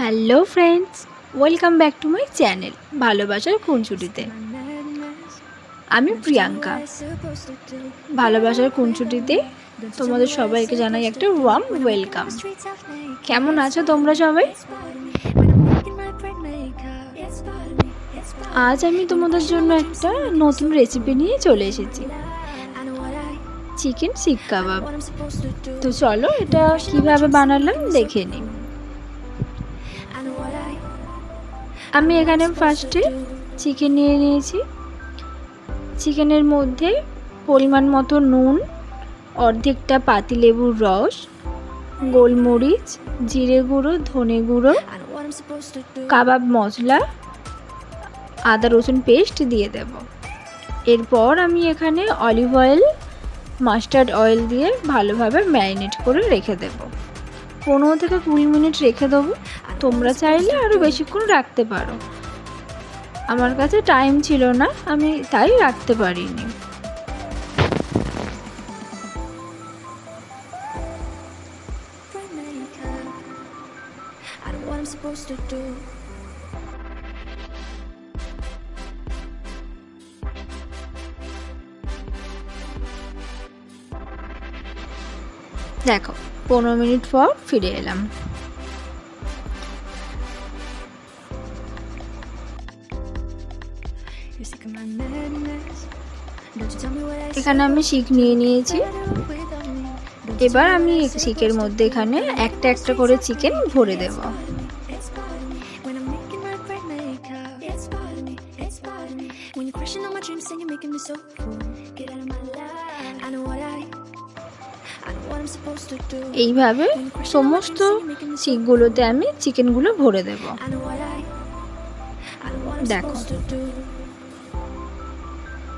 Hello friends, welcome back to my channel ভালোবাসার খুনছুটিতে আমি প্রিয়াঙ্কা। ভালোবাসার খুনছুটিতে তোমাদের সবাইকে জানাই একটা ওয়ার্ম ওয়েলকাম কেমন আছো তোমরা সবাই? আজ আমি তোমাদের জন্য একটা নতুন রেসিপি নিয়ে চলে এসেছি। চিকেন শিক কাবাব তো চলো এটা কীভাবে বানালাম দেখে নিই। আমি এখানে ফার্স্টে চিকেন নিয়ে নিয়েছি। চিকেনের মধ্যে পরিমাণ মতো নুন, অর্ধেকটা পাতিলেবুর রস, গোলমরিচ, জিরে গুঁড়ো, ধনে গুঁড়ো, কাবাব মশলা আদা রসুন পেস্ট দিয়ে দেব। এরপর আমি এখানে অলিভ অয়েল মাস্টার্ড অয়েল দিয়ে ভালোভাবে ম্যারিনেট করে রেখে দেব। পনেরো থেকে কুড়ি মিনিট রেখে দেবো। তোমরা চাইলে আরও বেশিক্ষণ রাখতে পারো। আমার কাছে টাইম ছিল না আমি তাই রাখতে পারিনি। Supposed to do. দেখো পনেরো মিনিট পর ফিরে এলাম। এখানে আমি শিখ নিয়ে নিয়েছি। এবার আমি শিখের মধ্যে এখানে একটা একটা করে চিকেন ভরে দেব। এইভাবে সমস্ত শিখগুলোতে আমি চিকেনগুলো ভরে দেবো। দেখো।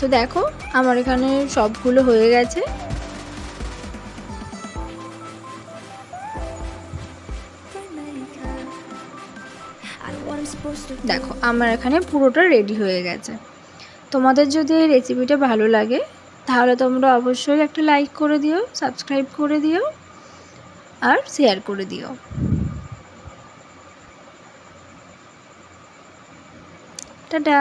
তো দেখো, আমার এখানে সবগুলো হয়ে গেছে. দেখো, আমার এখানে পুরোটা রেডি হয়ে গেছে। তোমাদের যদি এই রেসিপিটা ভালো লাগে, তাহলে তোমরা অবশ্যই একটা লাইক করে দিও সাবস্ক্রাইব করে দিও, আর শেয়ার করে দিও। টাটা!